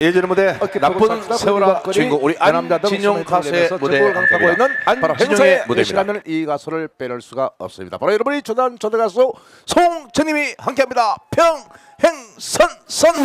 예전의 무대 나쁜 세월아 주인공 우리 안진용 가수의 무대 강타고 있는 바로 진용의 무대입니다. 이 가수를 빼놓을 수가 없습니다. 바로 여러분이 전한 전대 가수 송천님이 함께합니다. 평행선 선선.